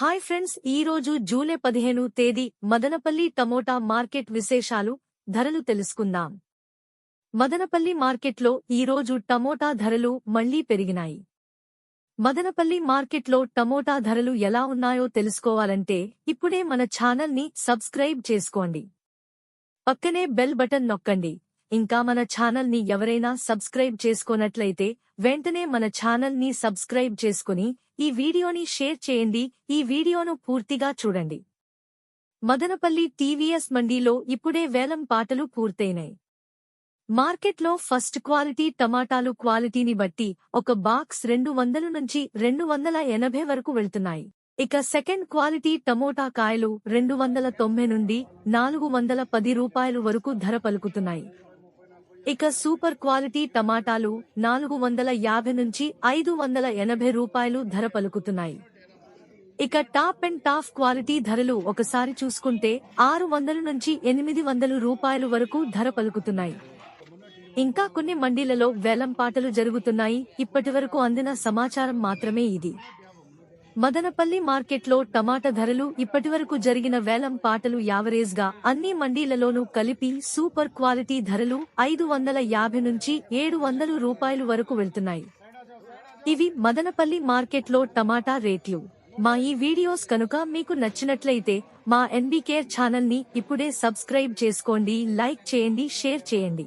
Hi friends ఈ రోజు July పదిహేను తేదీ మదనపల్లి టమోటా మార్కెట్ విశేషాలు ధరలు తెలుసుకుందాం. మదనపల్లి మార్కెట్లో ఈ రోజు టమోటా ధరలు మళ్ళీ పెరిగినాయి. మదనపల్లి మార్కెట్లో టమోటా ధరలు ఎలా ఉన్నాయో తెలుసుకోవాలంటే ఇప్పుడే మన ఛానల్ని సబ్స్క్రైబ్ చేసుకోండి. పక్కనే బెల్ బటన్ నొక్కండి. ఇంకా మన ఛానల్ని ఎవరైనా సబ్స్క్రైబ్ చేసుకోనట్లయితే వెంటనే మన ఛానల్ని సబ్స్క్రైబ్ చేసుకుని ఈ వీడియోని షేర్ చేయండి. ఈ వీడియోను పూర్తిగా చూడండి. మదనపల్లి టీవీఎస్ మండీలో ఇప్పుడే వేలం పాటలు పూర్తయినాయి. మార్కెట్లో ఫస్ట్ క్వాలిటీ టమాటాలు క్వాలిటీని బట్టి ఒక బాక్స్ రెండు వందల నుంచి రెండు వందల ఎనభై వరకు వెళ్తున్నాయి. ఇక సెకండ్ క్వాలిటీ టమోటా కాయలు రెండు వందల తొంభై నుండి నాలుగు వందల పది రూపాయలు వరకు ధర పలుకుతున్నాయి. ఇక సూపర్ క్వాలిటీ టమాటాలు నాలుగు వందల యాభై నుంచి ఐదు వందల ఎనభై రూపాయలు ధర పలుకుతున్నాయి. ఇక టాప్ అండ్ టాప్ క్వాలిటీ ధరలు ఒకసారి చూసుకుంటే ఆరు వందల నుంచి ఎనిమిది వందల రూపాయలు వరకు ధర పలుకుతున్నాయి. ఇంకా కొన్ని మండీలలో వేలం పాటలు జరుగుతున్నాయి. ఇప్పటి వరకు అందిన సమాచారం మాత్రమే ఇది. మదనపల్లి మార్కెట్లో టమాటా ధరలు ఇప్పటివరకు జరిగిన వేలం పాటలు యావరేజ్గా అన్ని మండీలలోనూ కలిపి సూపర్ క్వాలిటీ ధరలు ఐదు వందల యాభై నుంచి ఏడు వందల రూపాయలు వరకు వెళ్తున్నాయి. ఇవి మదనపల్లి మార్కెట్లో టమాటా రేట్లు. మా ఈ వీడియోస్ కనుక మీకు నచ్చినట్లయితే మా ఎన్బీకేర్ ఛానల్ని ఇప్పుడే సబ్స్క్రైబ్ చేసుకోండి లైక్ చేయండి షేర్ చేయండి.